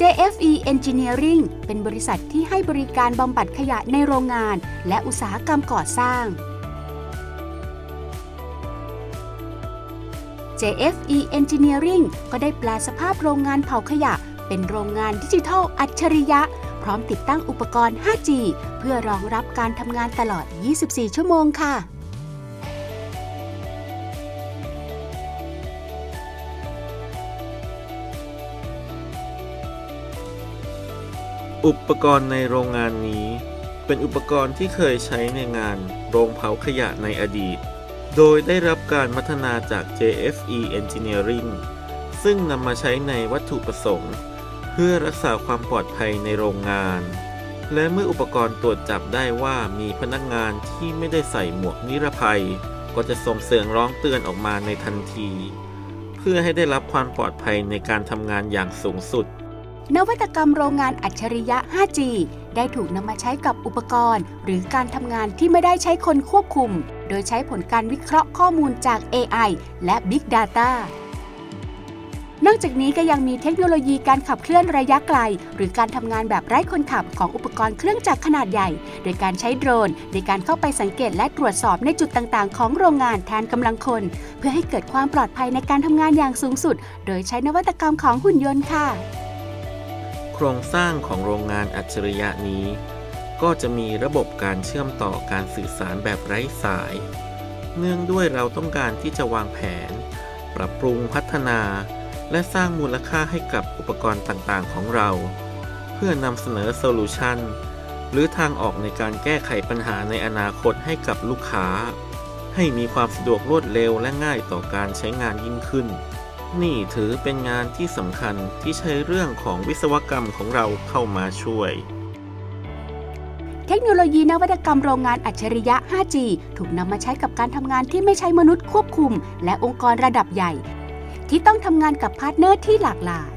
JFE Engineering เป็นบริษัทที่ให้บริการบำบัดขยะในโรงงาน และอุตสาหกรรมก่อสร้าง JFE Engineering ก็ได้แปลสภาพโรงงานเผาขยะ เป็นโรงงานดิจิทัลอัจฉริยะ พร้อมติดตั้งอุปกรณ์ 5G เพื่อรองรับการทำงานตลอด 24 ชั่วโมงค่ะ อุปกรณ์ในโรงงานนี้ เป็นอุปกรณ์ที่เคยใช้ในงานโรงเผาขยะในอดีต โดยได้รับการพัฒนาจาก JFE Engineering ซึ่งนำมาใช้ในวัตถุประสงค์ เพื่อรักษาความปลอดภัยในโรงงาน และเมื่ออุปกรณ์ตรวจจับได้ว่ามีพนักงานที่ไม่ได้ใส่หมวกนิรภัย ก็จะส่งเสียงร้องเตือนออกมาในทันที เพื่อให้ได้รับความปลอดภัยในการทำงานอย่างสูงสุด นวัตกรรมโรงงานอัจฉริยะ 5G ได้ถูกนำมาใช้กับอุปกรณ์ หรือการทำงานที่ไม่ได้ใช้คนควบคุม โดยใช้ผลการวิเคราะห์ข้อมูลจาก AI และ Big Data นอกจากนี้ก็ยังมีเทคโนโลยีการขับเคลื่อนระยะไกล หรือการทำงานแบบไร้คนขับของอุปกรณ์เครื่องจักรขนาดใหญ่ โดยการใช้โดรน ในการเข้าไปสังเกตและตรวจสอบในจุดต่างๆ ของโรงงานแทนกำลังคน เพื่อให้เกิดความปลอดภัยในการทำงานอย่างสูงสุด โดยใช้นวัตกรรมของหุ่นยนต์ค่ะ โครงสร้างของโรงงานอัจฉริยะนี้ ก็จะมีระบบการเชื่อมต่อการสื่อสารแบบไร้สาย เนื่องด้วยเราต้องการที่จะวางแผน ปรับปรุงพัฒนา และสร้างมูลค่าให้กับอุปกรณ์ต่างๆ ของเรา เพื่อนำเสนอโซลูชันหรือทางออกในการแก้ไขปัญหาในอนาคตให้กับลูกค้า ให้มีความสะดวกรวดเร็วและง่ายต่อการใช้งานยิ่งขึ้น นี่ถือเป็นงานที่สำคัญที่ใช้เรื่องของวิศวกรรมของเราเข้ามาช่วย เทคโนโลยีนวัตกรรมโรงงานอัจฉริยะ 5G ถูกนำมาใช้กับการทำงานที่ไม่ใช้มนุษย์ควบคุม และองค์กรระดับใหญ่ ที่ต้องทำงานกับพาร์ทเนอร์ที่หลากหลาย